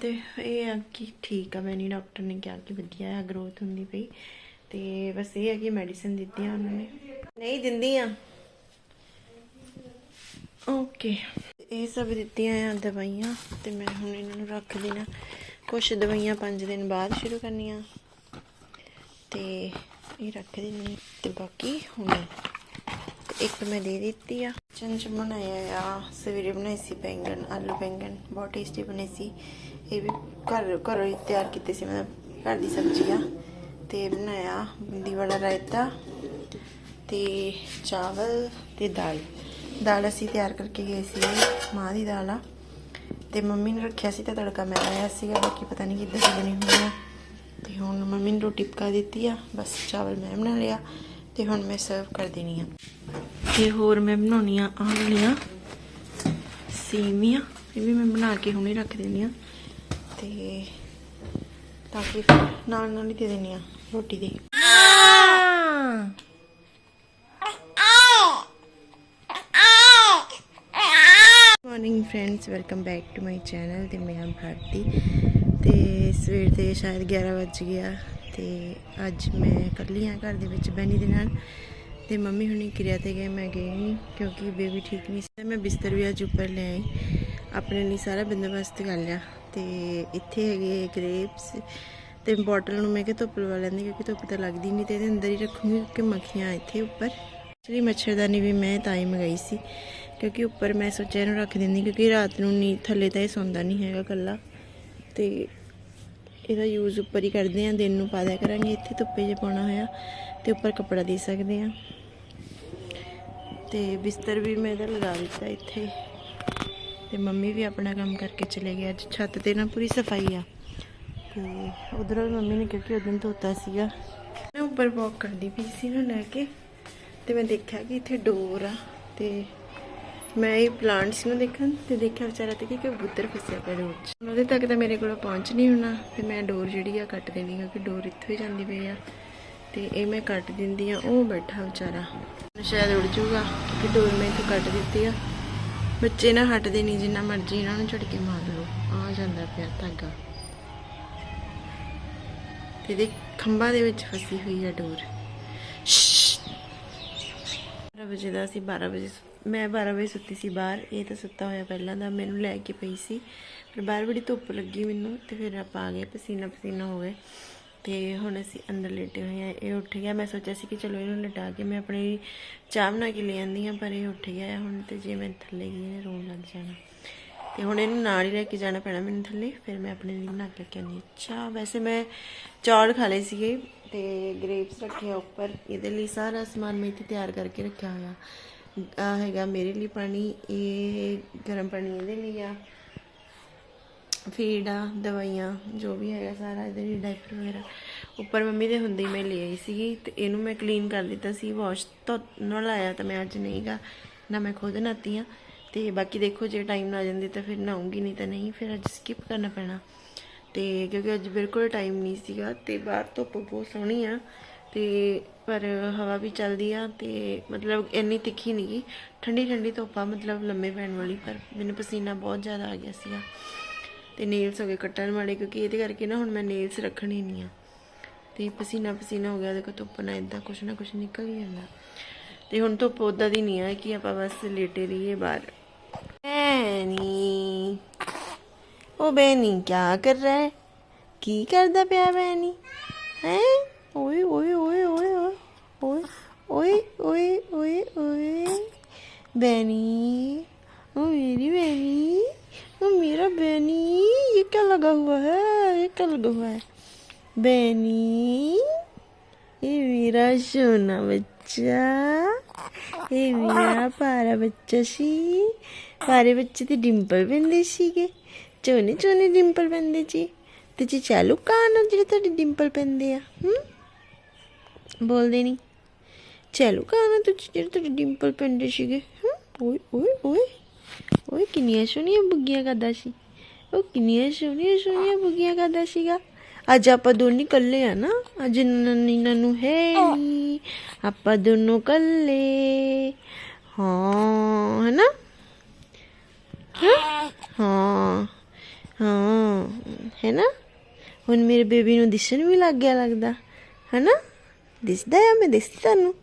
ਤੇ ਇਹ ਆ ਕਿ ਠੀਕ ਆ ਮੈਨੀ ਡਾਕਟਰ ਨੇ ਕਿਹਾ ਕਿ ਵਧੀਆ ਆ ਗਰੋਥ ਹੁੰਦੀ ਪਈ। ਤੇ ਬਸ ਇਹ ਆ ਕਿ ਮੈਡੀਸਿਨ ਦਿੱਤੀਆਂ ਉਹਨਾਂ ਨੇ। ਨਹੀਂ ਦਿੰਦੀ ਦਿੰਦੀਆਂ ਓਕੇ ਇਹ ਸਭ ਦਿੱਤੀਆਂ ਆ ਦਵਾਈਆਂ ਤੇ ਮੈਂ ਹੁਣ ਇਹਨਾਂ ਨੂੰ ਰੱਖ ਦੇਣਾ। ਕੁਝ ਦਵਾਈਆਂ 5 ਦਿਨ ਬਾਅਦ ਸ਼ੁਰੂ ਕਰਨੀਆਂ। ਤੇ ਇਹ ਰੱਖ ਦਿੰਨੀ ਤੇ ਬਾਕੀ ਹੁਣ ਇੱਕ ਮੈਂ ਦੇ ਦਿੱਤੀ ਆ। ਚੰਚ ਬਣਾਇਆ ਆ, ਸਵੇਰੇ ਬਣਾਈ ਸੀ ਬੈਂਗਣ, ਆਲੂ ਬੈਂਗਣ, ਬਹੁਤ ਟੇਸਟੀ ਬਣੇ ਸੀ। ਇਹ ਵੀ ਘਰ, ਘਰੋਂ ਹੀ ਤਿਆਰ ਕੀਤੇ ਸੀ ਮੈਂ, ਘਰ ਦੀ ਸਬਜ਼ੀ ਆ ਤੇ ਬਣਾਇਆ ਬੁੰਦੀ ਵਾਲਾ ਰਾਇਤਾ ਤੇ ਚਾਵਲ ਤੇ ਦਾਲ। ਦਾਲ ਅਸੀਂ ਤਿਆਰ ਕਰਕੇ ਗਏ ਸੀ, ਮਾਂ ਦੀ ਦਾਲ ਆ। ਤੇ ਮੰਮੀ ਨੇ ਰੱਖਿਆ ਸੀ ਤਾਂ ਤੜਕਾ ਮੈਂ ਲਾਇਆ ਸੀਗਾ, ਬਾਕੀ ਪਤਾ ਨਹੀਂ ਕਿੱਦਾਂ ਦੀ ਬਣੀ ਹੋਈ ਆ। ਤੇ ਹੁਣ ਮੰਮੀ ਨੇ ਰੋਟੀ ਪਕਾ ਦਿੱਤੀ ਆ, ਬਸ ਚਾਵਲ ਮੈਂ ਬਣਾ ਲਿਆ ਤੇ ਹੁਣ ਮੈਂ ਸਰਵ ਕਰ ਦੇਣੀ ਆ। ਤੇ ਹੋਰ ਮੈਂ ਬਣਾਉਣੀ ਆ ਆਹ ਵਾਲੀਆਂ ਸੇਮੀਆਂ, ਇਹ ਵੀ ਮੈਂ ਬਣਾ ਕੇ ਹੁਣੇ ਰੱਖ ਦੇਣੀ ਆ ਤੇ ਤਾਂ ਕਿ ਨਾਲ ਨਾਲ ਹੀ ਦੇ ਦੇਣੀ ਆ ਰੋਟੀ ਦੇ। Morning friends welcome back to my channel ਤੇ ਮੈਂ ਹਾਂ ਭਾਰਤੀ। ਤੇ ਸਵੇਰ ਦੇ ਸ਼ਾਇਦ 11 ਵਜ ਗਿਆ ਤੇ ਅੱਜ ਮੈਂ ਇਕੱਲੀ ਆ ਘਰ ਦੇ ਵਿੱਚ ਬੈਨੀ ਦੇ ਨਾਲ। ਤੇ ਮੰਮੀ ਹੁਣੀ ਕਿਰਿਆ ਤੇ ਗਏ, ਮੈਂ ਗਈ ਨਹੀਂ ਕਿਉਂਕਿ ਬੇਬੀ ਠੀਕ ਨਹੀਂ ਸੀ। ਮੈਂ ਬਿਸਤਰ ਵੀ ਅੱਜ ਉੱਪਰ ਲੈ ਆਈ ਆਪਣੇ ਲਈ ਸਾਰਾ ਬੰਦੋਬਸਤ ਕਰ ਲਿਆ ਤੇ ਇੱਥੇ ਹੈਗੇ ਗ੍ਰੇਪਸ ਤੇ ਬੋਟਲ ਨੂੰ ਮੈਂ ਕਿ ਧੁੱਪ ਲਵਾ ਲੈਂਦੀ ਕਿਉਂਕਿ ਧੁੱਪ ਤਾਂ ਲੱਗਦੀ ਨਹੀਂ ਤੇ ਇਹਦੇ ਅੰਦਰ ਹੀ ਰੱਖੂੰਗੀ ਕਿਉਂਕਿ ਮੱਖੀਆਂ ਇੱਥੇ ਉੱਪਰ। ਜਿਹੜੀ ਮੱਛਰਦਾਨੀ ਵੀ ਮੈਂ ਤਾਂ ਹੀ ਮੰਗਾਈ ਸੀ ਕਿਉਂਕਿ ਉੱਪਰ ਮੈਂ ਸੋਚਿਆ ਇਹਨੂੰ ਰੱਖ ਦਿੰਦੀ ਕਿਉਂਕਿ ਰਾਤ ਨੂੰ ਨਹੀਂ ਥੱਲੇ ਤਾਂ ਇਹ ਸੌਂਦਾ ਨਹੀਂ ਹੈਗਾ ਕੱਲਾ ਤੇ ਇਹਦਾ ਯੂਜ਼ ਉੱਪਰ ਹੀ ਕਰਦੇ ਆ ਦਿਨ ਨੂੰ ਪਾ ਦਿਆ ਕਰਾਂਗੇ, ਇੱਥੇ ਧੁੱਪੇ ਜੇ ਪਾਉਣਾ ਹੋਇਆ ਤੇ ਉੱਪਰ ਕੱਪੜਾ ਦੇ ਸਕਦੇ ਆ ਤੇ ਬਿਸਤਰ ਵੀ ਮੈਂ ਇਹਦਾ ਲਗਾ ਦਿੱਤਾ ਇੱਥੇ। ਤੇ ਮੰਮੀ ਵੀ ਆਪਣਾ ਕੰਮ ਕਰਕੇ ਚਲੇ ਗਏ। ਅੱਜ ਛੱਤ ਤੇ ਨਾ ਪੂਰੀ ਸਫ਼ਾਈ ਆ। ਤੇ ਉਧਰੋਂ ਮੰਮੀ ਨੇ ਕਿਉਂਕਿ ਉਦੋਂ ਧੋਤਾ ਸੀਗਾ। ਮੈਂ ਉੱਪਰ ਵਾਕ ਕਰਦੀ ਪਈ ਸੀ ਨਾ ਲੈ ਕੇ। ਤੇ ਮੈਂ ਦੇਖਿਆ ਕਿ ਇੱਥੇ ਡੋਰ ਆ। ਤੇ ਮੈਂ ਇਹ ਪਲਾਂਟਸ ਨੂੰ ਦੇਖਣ, ਤੇ ਦੇਖਿਆ ਵਿਚਾਰਾ ਤੇ ਕਿ ਕਬੂਤਰ ਫਸਿਆ ਪਿਆ ਡੋਰ 'ਚ। ਉਹਦੇ ਤੱਕ ਤਾਂ ਮੇਰੇ ਕੋਲ ਪਹੁੰਚ ਨਹੀਂ ਹੋਣਾ। ਤੇ ਮੈਂ ਡੋਰ ਜਿਹੜੀ ਆ ਕੱਟ ਦੇਣੀ ਕਿਉਂਕਿ ਡੋਰ ਇੱਥੋਂ ਹੀ ਜਾਂਦੀ ਪਈ ਆ। ਤੇ ਇਹ ਮੈਂ ਕੱਟ ਦਿੰਦੀ ਆ, ਉਹ ਬੈਠਾ ਵਿਚਾਰਾ। ਸ਼ਾਇਦ ਉੜ ਜੂਗਾ ਕਿਉਂਕਿ ਡੋਰ ਮੈਂ ਇੱਥੋਂ ਕੱਟ ਦਿੱਤੀ ਆ। ਬੱਚੇ ਨਾ ਹਟਦੇ ਨਹੀਂ, ਜਿੰਨਾ ਮਰਜ਼ੀ ਇਹਨਾਂ ਨੂੰ ਝਟਕੇ ਮਾਰ ਲਓ। ਆ ਜਾਂਦਾ ਪਿਆ ਧਾਗਾ। ਤੇ ਦੇ ਖੰਭਾਂ ਦੇ ਵਿੱਚ ਫਸੀ ਹੋਈ ਆ ਡੋਰ। 12 ਵਜੇ ਦਾ ਸੀ 12 ਵਜੇ ਮੈਂ 12 ਵਜੇ ਸੁੱਤੀ ਸੀ ਬਾਹਰ। ਇਹ ਤਾਂ ਸੁੱਤਾ ਹੋਇਆ ਪਹਿਲਾਂ ਦਾ, ਮੈਨੂੰ ਲੈ ਕੇ ਪਈ ਸੀ। ਪਰ ਬਾਹਰ ਬੜੀ ਧੁੱਪ ਲੱਗੀ ਮੈਨੂੰ, ਤੇ ਫਿਰ ਆਪਾਂ ਆ ਗਏ ਪਸੀਨਾ ਪਸੀਨਾ ਹੋ ਗਏ। ਤੇ ਹੁਣ ਅਸੀਂ ਅੰਦਰ ਲੇਟੇ ਹੋਏ ਆ ਇਹ ਉੱਠ ਗਿਆ। ਮੈਂ ਸੋਚਿਆ ਸੀ ਕਿ ਚਲੋ ਇਹਨੂੰ ਲਟਾ ਕੇ ਮੈਂ ਆਪਣੀ ਚਾਹ ਬਣਾ ਕੇ ਲੈ ਆਂਦੀ ਆ ਪਰ ਇਹ ਉੱਠ ਗਿਆ ਹੁਣ ਤੇ ਜੇ ਮੈਂ ਥੱਲੇ ਗਈ ਇਹਨੇ ਰੋਣ ਲੱਗ ਜਾਣਾ। ਤੇ ਹੁਣ ਇਹਨੂੰ ਨਾਲ ਹੀ ਲੈ ਕੇ ਜਾਣਾ ਪੈਣਾ ਮੈਨੂੰ ਥੱਲੇ। ਫਿਰ ਮੈਂ ਆਪਣੇ ਲਈ ਬਣਾ ਕੇ ਆਉਂਦੀ ਹਾਂ। ਚਾਹ ਵੈਸੇ ਮੈਂ ਚੌਲ ਖਾ ਲਏ ਸੀਗੇ ਤੇ ਗ੍ਰੇਪਸ ਰੱਖੇ ਉੱਪਰ। ਇਹਦੇ ਲਈ ਸਾਰਾ ਸਮਾਨ ਮੈਂ ਇੱਥੇ ਤਿਆਰ ਕਰਕੇ ਰੱਖਿਆ ਹੋਇਆ। ਆ ਹੈਗਾ ਮੇਰੇ ਲਈ ਪਾਣੀ, ਇਹ ਗਰਮ ਪਾਣੀ ਇਹਦੇ ਲਈ ਆ। ਫੀਡ ਆ, ਦਵਾਈਆਂ, ਜੋ ਵੀ ਹੈਗਾ ਸਾਰਾ ਇਹਦੇ ਲਈ ਡਾਈਪਰ ਵਗੈਰਾ। ਉੱਪਰ ਮੰਮੀ ਦੇ ਹੁੰਦੇ ਹੀ ਮੈਂ ਲੈ ਆਈ ਸੀਗੀ ਤੇ ਇਹਨੂੰ ਮੈਂ ਕਲੀਨ ਕਰ ਦਿੱਤਾ ਸੀ ਵਾਸ਼ ਤੋਂ ਨਾਲ ਆਇਆ ਤਾਂ ਮੈਂ ਅੱਜ ਨਹੀਂਗਾ, ਨਾ ਮੈਂ ਖੁਦ ਨਹਾਤੀ ਆ। ਤੇ ਬਾਕੀ ਦੇਖੋ ਜੇ ਟਾਈਮ ਨਾ ਜਾਂਦੇ ਤਾਂ ਫਿਰ ਨਹਾਉਂਗੀ ਨਹੀਂ ਤਾਂ ਨਹੀਂ, ਫਿਰ ਅੱਜ ਸਕਿਪ ਕਰਨਾ ਪੈਣਾ। ਤੇ ਕਿਉਂਕਿ ਅੱਜ ਬਿਲਕੁਲ ਟਾਈਮ ਨਹੀਂ ਸੀਗਾ ਤੇ ਬਾਹਰ ਧੁੱਪ ਬਹੁਤ ਸੋਹਣੀ ਆ। ਤੇ ਪਰ ਹਵਾ ਵੀ ਚੱਲਦੀ ਆ ਤੇ ਮਤਲਬ ਇੰਨੀ ਤਿੱਖੀ ਨਹੀਂ ਗੀ। ਠੰਡੀ ਠੰਡੀ ਧੁੱਪ ਆ, ਮਤਲਬ ਲੰਮੇ ਪੈਣ ਵਾਲੀ, ਪਰ ਮੈਨੂੰ ਪਸੀਨਾ ਬਹੁਤ ਜ਼ਿਆਦਾ ਆ ਗਿਆ ਸੀਗਾ। ਤੇ ਨੇਲਸ ਹੋ ਗਏ, ਕੱਟਣ ਵਾਲੇ, ਕਿਉਂਕਿ ਇਹਦੇ ਕਰਕੇ ਨਾ ਹੁਣ ਮੈਂ ਨੇਲਸ ਰੱਖਣੀ ਨਹੀਂ ਆ। ਤੇ ਪਸੀਨਾ ਪਸੀਨਾ ਹੋ ਗਿਆ, ਦੇਖੋ ਧੁੱਪ ਨਾ ਇਦਾਂ ਕੁਛ ਨਾ ਕੁਛ ਨਿਕਲ ਹੀ ਜਾਂਦਾ। ਤੇ ਹੁਣ ਧੁੱਪ ਉਦਾਂ ਦੀ ਨਹੀਂ ਆ ਕਿ ਆਪਾਂ ਬਸ ਲੇਟੇ ਰਹੀਏ ਬਾਹਰ। ਬੈਨੀ ਉਹ ਬੈਨੀ ਕੀ ਕਰ ਰਿਹਾ ਹੈ? ਕੀ ਕਰਦਾ ਪਿਆ ਬੈਨੀ ਹੈ? ਓਏ ਓਏ ਓਏ ਓਏ ਓਏ ਓਏ ਓਏ ਓਏ ਓਏ ਬੈਨੀ ਉਹ ਮੇਰੀ ਬੈਨੀ ਉਹ ਮੇਰਾ ਬੈਨੀ लगा हुआ है ये क्या लगा हुआ है बैनी ये मेरा सोना बच्चा ये मेरा पारा ਬੱਚਾ ਸੀ ਪਾਰੇ ਬੱਚੇ ਤੇ ਡਿੰਪਲ ਪੈਂਦੇ ਸੀਗੇ ਚੋਨੇ ਚੋਨੇ ਡਿੰਪਲ ਪੈਂਦੇ ਸੀ ਤੇ ਜੀ ਚਾਲੂ ਕਾਨ ਜਿਹੜੇ ਤੁਹਾਡੇ ਡਿੰਪਲ ਪੈਂਦੇ ਆ ਹੂੰ ਬੋਲਦੇ ਨਹੀਂ ਚਾਲੂ ਕਾਨ ਤੇ ਜਿਹੜੇ ਤੁਹਾਡੇ ਡਿੰਪਲ ਪੈਂਦੇ ਸੀਗੇ ਹੂੰ ਓਏ ਓਏ ਓਏ ਓਏ ਕਿੰਨੀਆਂ ਸੋਹਣੀਆਂ ਬੁੱਗੀਆਂ ਕਰਦਾ ਸੀ ਉਹ ਕਿੰਨੀਆਂ ਸੋਹਣੀਆਂ ਸੋਹਣੀਆਂ ਬੁੱਗੀਆਂ ਕਰਦਾ ਸੀਗਾ। ਅੱਜ ਆਪਾਂ ਦੋਨੇ ਇਕੱਲੇ ਆ ਨਾ, ਅੱਜ ਨੰਨੀ ਨੂੰ ਹੈ ਨੀ ਆਪਾਂ ਦੋਨੋਂ ਇਕੱਲੇ। ਹਾਂ, ਹੈਨਾ? ਹਾਂ ਹਾਂ, ਹੈਨਾ? ਹੁਣ ਮੇਰੇ ਬੇਬੀ ਨੂੰ ਦਿਸਣ ਵੀ ਲੱਗ ਗਿਆ ਲੱਗਦਾ, ਹੈਨਾ? ਦਿਸਦਾ ਆ, ਮੈਂ ਦਿਸਦੀ ਤੁਹਾਨੂੰ।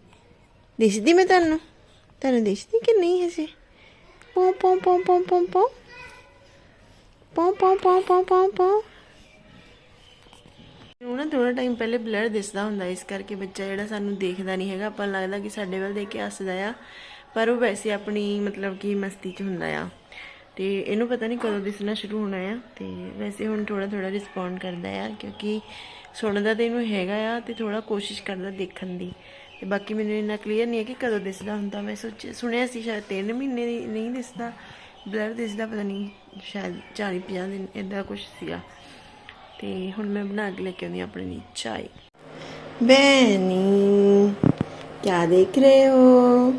ਦਿਸਦੀ ਮੈਂ ਤੁਹਾਨੂੰ। ਤੁਹਾਨੂੰ ਦਿਸਦੀ ਕਿ ਨਹੀਂ ਹਜੇ? ਪੋਂ ਪੋਂ ਪੋਂ ਪੋਂ ਪੋਂ ਪੋਂ। ਪੋਂ ਪੋਂ ਪੋਂ ਪੋਂ ਪੋਂ ਪੋਂ। ਉਹ ਨਾ ਥੋੜਾ ਟਾਈਮ ਪਹਿਲੇ ਬਲਰ ਦਿਸਦਾ ਹੁੰਦਾ ਇਸ ਕਰਕੇ ਬੱਚਾ ਜਿਹੜਾ ਸਾਨੂੰ ਦੇਖਦਾ ਨਹੀਂ ਹੈਗਾ। ਆਪਾਂ ਲੱਗਦਾ ਕਿ ਸਾਡੇ ਵੱਲ ਦੇਖ ਕੇ ਹੱਸਦਾ ਆ। ਪਰ ਉਹ ਵੈਸੇ ਆਪਣੀ ਮਤਲਬ ਕਿ ਮਸਤੀ 'ਚ ਹੁੰਦਾ ਆ। ਤੇ ਇਹਨੂੰ ਪਤਾ ਨਹੀਂ ਕਦੋਂ ਦਿਸਣਾ ਸ਼ੁਰੂ ਹੋਣਾ ਆ। ਤੇ ਵੈਸੇ ਹੁਣ ਥੋੜਾ ਥੋੜਾ ਰਿਸਪੌਂਡ ਕਰਦਾ ਆ ਕਿਉਂਕਿ ਸੁਣਦਾ ਤੇ ਇਹਨੂੰ ਹੈਗਾ ਆ ਤੇ ਥੋੜਾ ਕੋਸ਼ਿਸ਼ ਕਰਦਾ ਦੇਖਣ ਦੀ। ਤੇ ਬਾਕੀ ਮੈਨੂੰ ਇੰਨਾ ਕਲੀਅਰ ਨਹੀਂ ਹੈ ਕਿ ਕਦੋਂ ਦਿਸਦਾ ਹੁੰਦਾ। ਮੈਂ ਸੋਚ ਸੁਣਿਆ ਸੀ ਸ਼ਾਇਦ 3 ਮਹੀਨੇ ਦੀ ਨਹੀਂ ਦਿਸਦਾ। ਬਲਰ ਦਿਸ ਦਾ ਪਤਾ ਨਹੀਂ, ਸ਼ਾਇਦ 40 50 ਦਿਨ ਇਦਾਂ ਕੁਝ ਸੀਗਾ। ਤੇ ਹੁਣ ਮੈਂ ਬਣਾ ਕੇ ਲੈ ਕੇ ਆਉਂਦੀ ਆਪਣੇ ਲਈ ਚਾਈ ਬੈਨੀ ਕੀ ਦੇਖ ਰਹੇ ਹੋ?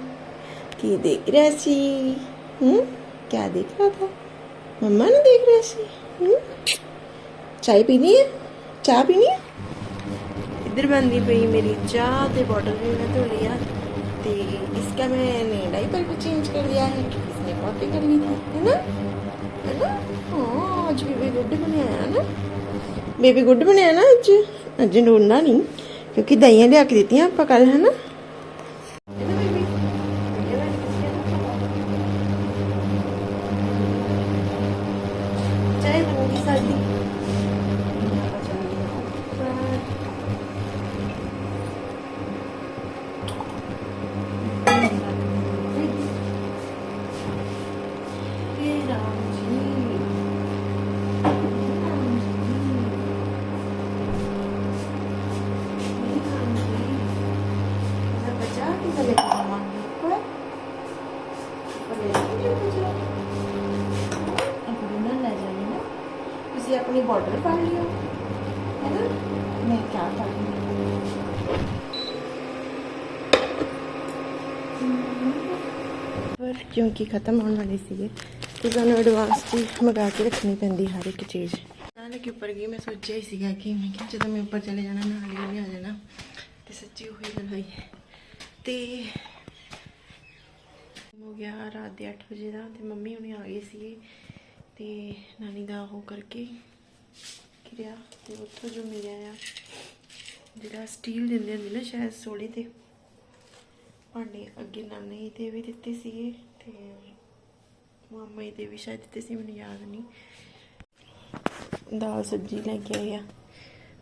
ਕੀ ਦੇਖ ਰਹੇ ਸੀ? ਹੂੰ? ਕਿਆ ਦੇਖ ਰਹਾ ਥਾ ਮੰਮਾ ਨੂੰ ਦੇਖ ਰਹੇ ਸੀ? ਹੂੰ? ਚਾਹ ਪੀਣੀ ਹੈ? ਚਾਹ ਪੀਣੀ ਹੈ? ਇੱਧਰ ਬੰਦੀ ਪਈ ਮੇਰੀ ਚਾਹ ਤੇ ਬੋਟਲ ਵੀ ਮੈਂ ਧੋ ਲਈ ਆ। थी इसका मैंने डाइपर भी चेंज कर दिया है। इसने कॉपी कर ली थी है ना? है ना? हाँ आज बेबी गुड बने आया ना? बेबी गुड बने आया ना आज? आज ढूंढना नहीं, क्योंकि दहियाँ लिया के देती हैं आपका कल, है ना? चाय बनूँगी शादी ਹੈ? ਪਰ ਕਿਉਂਕਿ ਖਤਮ ਹੋਣ ਵਾਲੀ ਸੀਗੇ ਤੇ ਸਾਨੂੰ ਐਡਵਾਂਸ 'ਚ ਹੀ ਮੰਗਾ ਕੇ ਰੱਖਣੀ ਪੈਂਦੀ ਹਰ ਇੱਕ ਚੀਜ਼। ਨਾਲ ਕਿ ਉੱਪਰ ਗਈ ਮੈਂ ਸੋਚਿਆ ਹੀ ਸੀਗਾ ਕਿ ਮੈਂ ਕਿਹਾ ਜਦੋਂ ਮੈਂ ਉੱਪਰ ਚਲੇ ਜਾਣਾ ਨਾਲ ਹੀ ਆ ਜਾਣਾ। ਤੇ ਸੱਚੀ ਉਹੀ ਗੱਲ ਹੋਈ। ਤੇ ਹੋ ਗਿਆ ਰਾਤ ਦੇ 8 ਵਜੇ ਦਾ ਤੇ ਮੰਮੀ ਹੁਣੇ ਆ ਗਏ ਸੀਗੇ। ਤੇ ਨਾਨੀ ਦਾ ਉਹ ਕਰਕੇ ਕਿਰਿਆ ਤੇ ਉੱਥੋਂ ਜੋ ਮਿਲਿਆ ਆ, ਜਿਹੜਾ ਸਟੀਲ ਦਿੰਦੇ ਹੁੰਦੇ ਨਾ ਸ਼ਾਇਦ ਸੋੜੇ ਤੇ, ਭਾਂਡੇ ਅੱਗੇ ਨਾਨੀ ਦੇ ਵੀ ਦਿੱਤੇ ਸੀਗੇ ਤੇ ਮਾਮਾ ਜੀ ਦੇ ਵੀ ਸ਼ਾਇਦ ਦਿੱਤੇ ਸੀ, ਮੈਨੂੰ ਯਾਦ ਨਹੀਂ। ਦਾਲ ਸਬਜ਼ੀ ਲੈ ਕੇ ਆਏ ਆ।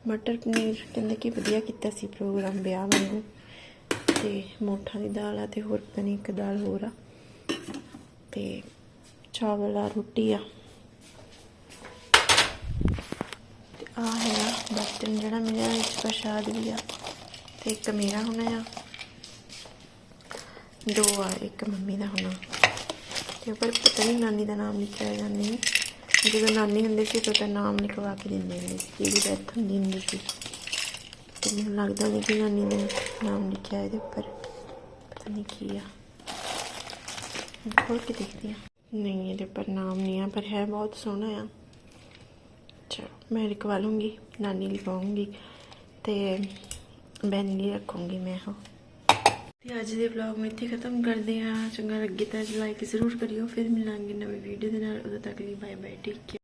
ਮਟਰ ਪਨੀਰ ਕਹਿੰਦੇ ਕਿ ਵਧੀਆ ਕੀਤਾ ਸੀ ਪ੍ਰੋਗਰਾਮ ਵਿਆਹ ਵਾਂਗੂ। ਤੇ ਮੋਠਾਂ ਦੀ ਦਾਲ ਆ ਤੇ ਹੋਰ ਪਤਾ ਇੱਕ ਦਾਲ ਹੋਰ ਆ। ਤੇ ਚਾਵਲ ਆ, ਰੋਟੀ ਆ। ਆ ਹੈ ਬਰਤਨ ਜਿਹੜਾ ਮੇਰਾ ਵਿੱਚ ਪ੍ਰਸ਼ਾਦ ਵੀ ਆ ਤੇ ਇੱਕ ਮੇਰਾ ਹੋਣਾ ਆ। ਦੋ ਆ, ਇੱਕ ਮੰਮੀ ਦਾ ਹੋਣਾ। ਤੇ ਉੱਪਰ ਪਤਾ ਨਹੀਂ ਨਾਨੀ ਦਾ ਨਾਮ ਲਿਖਿਆ ਜਾਂ ਨਹੀਂ। ਜਦੋਂ ਨਾਨੀ ਹੁੰਦੇ ਸੀ ਤਾਂ ਤਾਂ ਨਾਮ ਲਿਖਵਾ ਕੇ ਦਿੰਦੇ ਹੁੰਦੇ ਸੀ ਜਿਹੜੀ ਡੈਥ ਹੁੰਦੀ ਹੁੰਦੀ ਸੀ। ਤੇ ਮੈਨੂੰ ਲੱਗਦਾ ਨਹੀਂ ਕਿ ਨਾਨੀ ਦਾ ਨਾਮ ਲਿਖਿਆ ਇਹਦੇ ਉੱਪਰ। ਪਤਾ ਨਹੀਂ ਕੀ ਆ। ਖੋਲ ਕੇ ਦੇਖਦੀ ਆ? ਨਹੀਂ, ਇਹਦੇ ਪਰ ਨਾਮ ਨਹੀਂ ਆ, ਪਰ ਹੈ ਬਹੁਤ ਸੋਹਣਾ ਆ। ਚਲੋ ਮੈਂ ਲਿਖਵਾ ਲੂੰਗੀ ਨਾਨੀ ਲਿਖਵਾਉਂਗੀ ਤੇ ਬੈਨ ਲਈ ਰੱਖੂੰਗੀ ਮੈਂ ਉਹ ਤੇ ਅੱਜ ਦੇ ਵਲੌਗ ਮੈਂ ਇੱਥੇ ਖਤਮ ਕਰਦੇ ਹਾਂ। ਚੰਗਾ ਲੱਗੇ ਤਾਂ ਲਾਈਕ ਜ਼ਰੂਰ ਕਰਿਓ, ਫਿਰ ਮਿਲਾਂਗੇ ਨਵੀਂ ਵੀਡੀਓ ਦੇ ਨਾਲ। ਉਦੋਂ ਤੱਕ ਲਈ ਬਾਏ ਬਾਏ ਠੀਕ ਟੇਕ